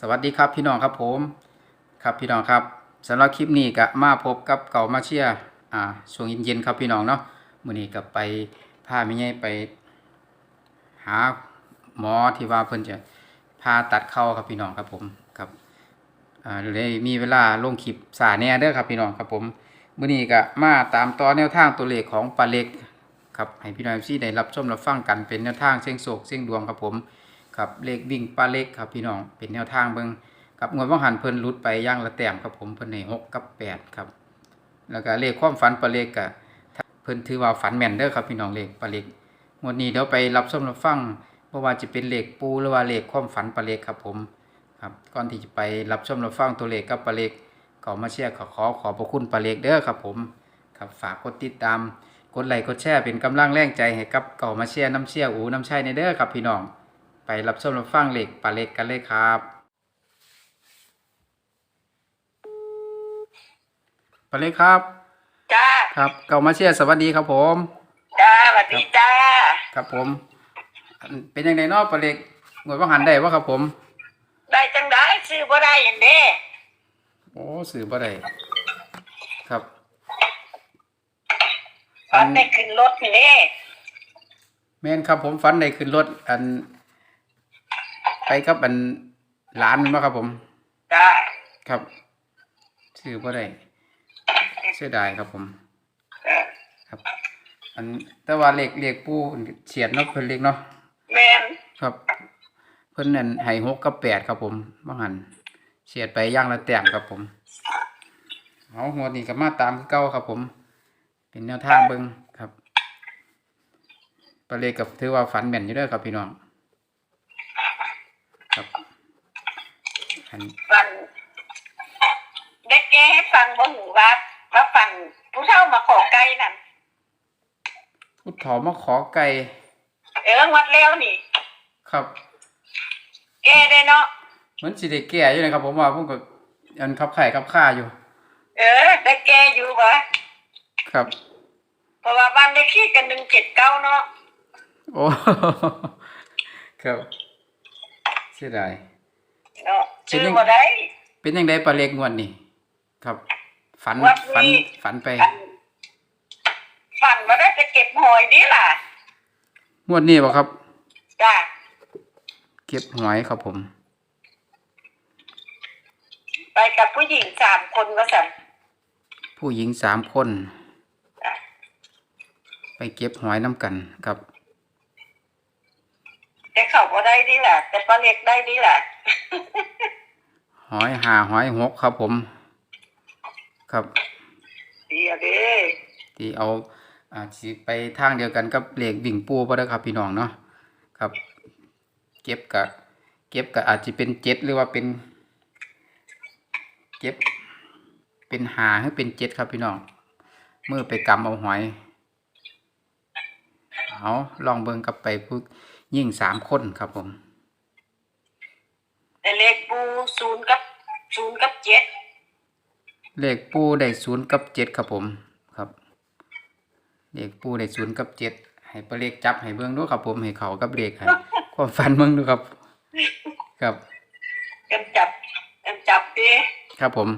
สวัสดีครับพี่น้องครับผมครับพี่น้องครับสำหรับคลิปนี้ก็มาพบกับเก่ามาเชียอ่าช่วงเย็นๆครับพี่น้องเนาะมื้อนี้ก็ไปพาแม่ใหญ่ไป หาหมอที่ว่าเพิ่นจะพาตัดเข้าครับพี่น้องครับผมครับอ่าเลยมีเวลาลงคลิปสาแน่เด้อครับพี่น้องครับผมมื้อนี้ก็มาตามต่อแนวทางตัวเลขของปลาเล็กครับให้พี่น้องซี่ได้รับชมรับฟังกันเป็นแนวทางเสียงโศกเสียงดวงครับผม ครับเลขวิ่งปลาเล็กครับพี่น้องเป็นแนวทางเบิงครับงวดว่างหันเพิ่นหลุดไปย่างละแต้มครับผมเพิ่นให้หกกับแปดครับ แล้วก็เลขความฝันปลาเล็กก็เพิ่นถือว่าฝันแม่นเด้อครับพี่น้องเลขปลาเล็กงวดนี้เดี๋ยวไปรับชมรับฟังเพราะว่าจะเป็นเลขปูหรือว่าเลขความฝันปลาเล็กครับผมครับก่อนที่จะไปรับชมรับฟังตัวเลขกับปลาเล็กก็มาเชียร์ขอขอขอบพระคุณปลาเล็กเด้อครับผมครับฝากกดติดตามกดไลค์กดแชร์เป็นกำลังแรงใจให้กับเก่ามาเชียร์น้ำเชียร์อูน้ำชัยในเด้อครับพี่น้อง ไปรับชมรับฟังเหล็กปลาเล็กกันเลยครับปลาเล็กครับ จ้า ครับเก่ามาเชียร์สวัสดีครับผม จ้าสวัสดีจ้า ครับผมอันเป็นยังไงเนาะปลาเล็กงวดว่าหันได้วะครับผม ได้จังได้ซื้อบ่ได้อย่างเด้โอ้สื่อบ่ได้ครับตอนได้ขึ้นรถนี่เด้แม่นครับผมฝันได้ขึ้นรถอัน ไปกับอันหลานมาครับ ผมจ้าครับสื่อบ่ได้เสียดายครับผม จ้าครับ อันแต่ว่าเลขเลขปูเฉียดเนาะเพิ่นเลขเนาะแม่นครับ เพิ่นนั่นให้หกกับแปดครับผมบางหันเฉียดไปอย่างละแต้มครับผมเอาหัวดนี้ก็มาตามคือเก่าครับผม เป็นแนวทางเบิ่งครับปลาเลขกับถือว่าฝันแม่นอยู่เด้อครับพี่น้อง ครับ อันฟังได้แกให้ฟังบ่หูว่าว่าฟังผู้เฒ่ามาขอไก่นั่นพุทธอมาขอไก่เออวัดแล้วนี่ ครับ แกได้เนาะเหมือนสิได้แก่อยู่นะครับ ผมว่าผมก็อันขับไข่ขับข้าอยู่ เออ ได้แกอยู่บ่ครับเพราะว่าบ้านเลขที่กัน179เนาะโอ้ ครับเสียดาย เนาะเป็นซื้อยังบ่ได้เป็นยังไงปลาเล็กงวดนี่ครับ ฝันวัดฝันนี้ฝันไปอันฝันว่าได้จะเก็บหอยนี่ล่ะงวดนี้บ่ครับจ้าเก็บหอยครับผม ไปกับผู้หญิงสามคนก็สั่นผู้หญิงสามคนจ้ะไปเก็บหอยน้ำกันครับ แต่เขาบ่ได้ดีแหละแต่ปลาเล็กได้ดีแหละหอยหาหอยหกครับผม ครับดีอะเด้ที่เอาอ่าสิไปทางเดียวกันกับเหล็กวิ่งปูบ่ได้อครับ พี่น้องเนาะครับ เก็บกะเก็บกะอาจจะเป็นเจ็ดหรือว่าเป็น เก็บ เป็นหาหรือเป็นเจ็ดครับพี่น้องเมื่อไปกำเอาหอยเอาลองเบิ่งกับไปผู้ ยิ่งสามคนครับผม แต่เลขปูศูนย์กับศูนย์กับเจ็ดเลขปูได้ศูนย์กับเจ็ดครับผมครับ เลขปูได้ศูนย์กับเจ็ดให้ปลาเลขจับให้เบิ่งดูครับผมให้เขากับเลขให้ความฝันเบิ่งดูครับ ครับกันจับกันจับดิครับผม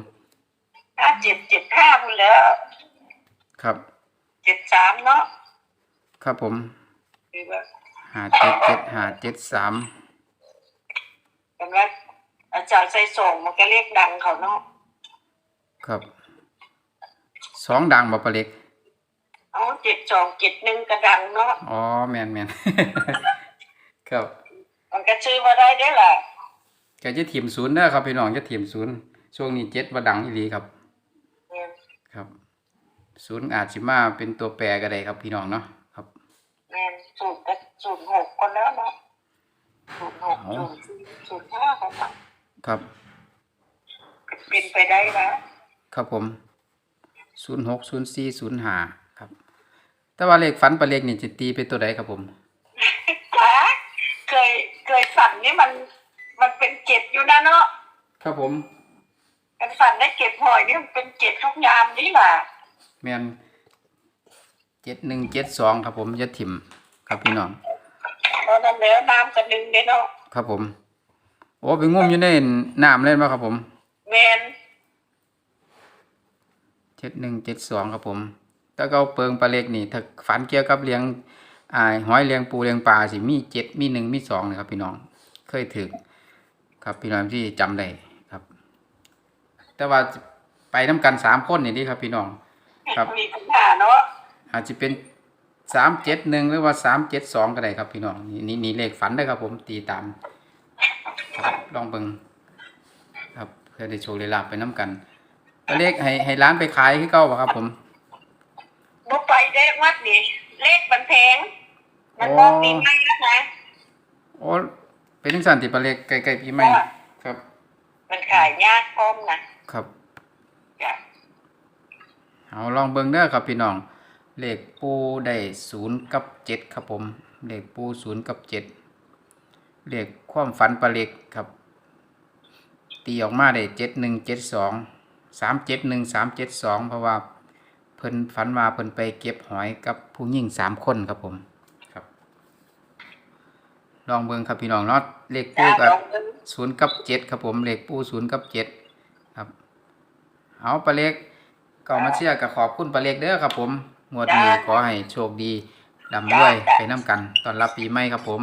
ห้าเจ็ดเจ็ดห้าพุ่นแล้วครับเจ็ดสามเนาะครับผมคือว่า หาเจ็ดเจ็ดหาเจ็ดสามกันว่าอาจารย์ใส่ส่งมันก็เรียกดังเขาเนาะครับสองดังบ่ปลาเล็กเอาเจ็ดสองเจ็ดหนึ่งก็ดังเนาะอ๋อแมนแมนครับมันก็ชื่อว่าได้ได้อล่ะก็จะถิ่มศูนย์เด้อครับพี่น้องจะถิ่มศูนย์ช่วงนี้เจ็ดว่าดังอีหลีครับเนี่ยครับ ศูนย์อาจสิมาเป็นตัวแปรก็ได้ครับพี่น้องเนาะครับแม่น สูตรก็สูตรหกคนแล้วเนาะสูตรหกเอาสูตรสี่สูตรห้าเขาเนาะครับเป็นไปได้นะครับผมศูนย์หกศูนย์สี่ศูนย์ห้าครับ แต่ว่าเลขฝันปลาเล็กนี่จะตีเป็นตัวใดครับผมจ้าเคยเคยฝันนี่มันมันเป็นเจ็ดอยู่นะเนาะครับผมกันฝันได้เก็บหอยนี่มันเป็นเจ็ดทุกยามนี่แหละแมนเจ็ดหนึ่งเจ็ดสองครับผมจะถิ่ม ครับพี่น้องตอนนั้นแล้วน้ำกระดึงเด้เนาะครับผม โออ้ไปงุ่มอยู่ในน้ำเล่นป่ะครับผมแมนเจ็ดหนึ่งเจ็ดสองครับผม ถ้าก็เปิงปลาเล็กนี่ ถ้าฝันเกี่ยวกับเลี้ยงอ่าหอยเลี้ยงปูเลี้ยงปลาสิมีเจ็ดมีหนึ่งมีสองนะครับ พี่น้อง เคยถึก ครับพี่น้องที่จำได้ครับ แต่ว่าไปน้ำกันสามคนนี่ดีครับ พี่น้อง ครับมีปัญหาเนาะอาจจะเป็น สามเจ็ดหนึ่งหรือว่าสามเจ็ดสองก็ได้ครับพี่น้องนี่นี่นี่เลขฝันได้อครับผมตีตามครับลองเบิงครับเพื่อได้โชว์เลลาบไปน้ำกันก็เลขให้ให้ร้านไปขายที่เก้าป่ะครับผมบ่ไปได้วัดนี่เลขมันแพงมันโอ้มองปีใหม่แล้วนะโอ้เป็นทังสันติปลาเล็กไกลๆปีใหม่ครับ มันขายยากพร้อมนะครับจ้ะเอาลองเบิงเด้อครับพี่น้อง เลขปูได้ศูนย์กับเจ็ดครับผมเลขปูศูนย์กับเจ็ดเลขความฝันปลาเล็กครับ ตีออกมาได้เจ็ดหนึ่งเจ็ดสองสามเจ็ดหนึ่งสามเจ็ดสองเพราะว่าเพิ่นฝันมาเพิ่นไปเก็บหอยกับผู้หญิงสามคนครับผมครับ ลองเบิงครับพี่น้องเนาะเลขปูกับศูนย์กับเจ็ดครับผมเลขปูศูนย์กับเจ็ดครับ เอาปลาเล็กก็มาเชื่อกับขอบคุณปลาเล็กเด้อครับผม งวดนี้ขอให้โชคดีดำด้วยไปน้ำกันตอนรับปีใหม่ครับผม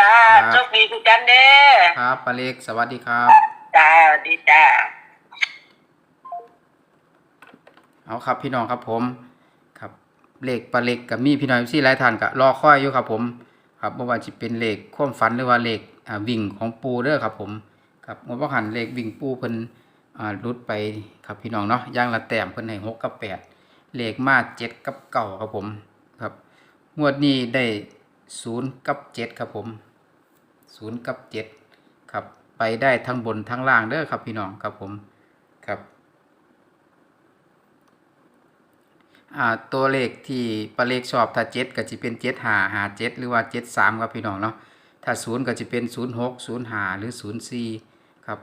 จ้าครับโชคดีทุกท่านเด้อครับปลาเล็กสวัสดีครับจ้าสวัสดีจ้าเอาครับพี่น้องครับผมครับเลขปลาเล็กกับมีพี่น้องที่หลายท่านก็รอคอยอยู่ครับผมครับไม่ว่าจะเป็นเลขความฝันหรือว่าเลขอ่าวิ่งของปูเด้อครับผมครับงวดว่าหันเลขวิ่งปูเพิ่นอ่ารุดไปครับพี่น้องเนาะย่างละแต้มเพิ่นให้หกกับแปด เลขมาเจ็ดกับเก้าครับผมครับ งวดนี้ได้ศูนย์กับเจ็ดครับผมศูนย์กับเจ็ดครับ ไปได้ทั้งบนทั้งล่างเด้อครับพี่น้องครับผมครับอ่าตัวเลขที่ปลาเลขชอบถ้าเจ็ดก็จะเป็นเจ็ดหาหาเจ็ดหรือว่าเจ็ดสามครับพี่น้องเนาะถ้าศูนย์ก็จะเป็นศูนย์หกศูนย์หาหรือศูนย์สี่ครับ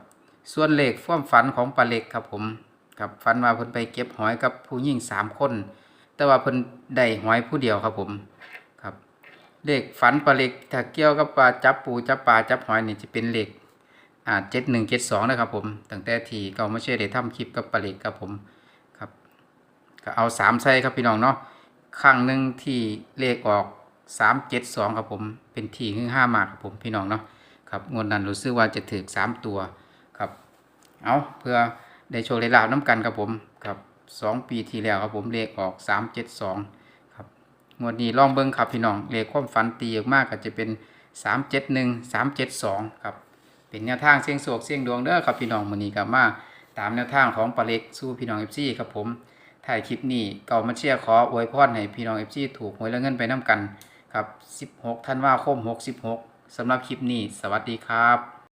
ส่วนเลขความฝันของปลาเล็กครับผม ครับฝันว่าเพิ่นไปเก็บหอยกับผู้หญิงสามคน แต่ว่าเพิ่นได้หอยผู้เดียวครับผมครับเลขฝันปลาเล็กถ้าเกี่ยวกับปลาจับปูจับปลาจับหอยนี่จะเป็นเลขอ่าเจ็ดหนึ่งเจ็ดสองนะครับผมตั้งแต่ทีก่ามาเชื่อได้ทำคลิปกับปลาเล็กครับผมครับก็เอาสามใส่ครับพี่น้องเนาะครั้งหนึ่งที่เลขออกสามเจ็ดสองครับผมเป็นทีหึ่งห้ามากครับผมพี่น้องเนาะครับงวดนั้นรู้สึกว่าจะถือสามตัวครับเอาเพื่อ ได้โชว์เลขลาบน้ำกันครับผมครับสองปีที่แล้วครับผมเลขออกสามเจ็ดสองครับงวดนี้ลองเบิ้งครับพี่น้องเลขความฝันตีออกมากก็จะเป็นสามเจ็ดหนึ่งสามเจ็ดสองครับเป็นแนวทางเสี่ยงโศกเสี่ยงดวงเด้อครับพี่น้องมื้อนี้กับมาตามแนวทางของปลาเล็กสู้พี่น้องเอฟซีครับผมถ่ายคลิปนี้เก่ามาเชียร์ขออวยพรให้พี่น้องเอฟซีถูกหวยและเงินไปน้ำกันครับ 16 ธันวาคม 66สำหรับคลิปนี้ สวัสดีครับ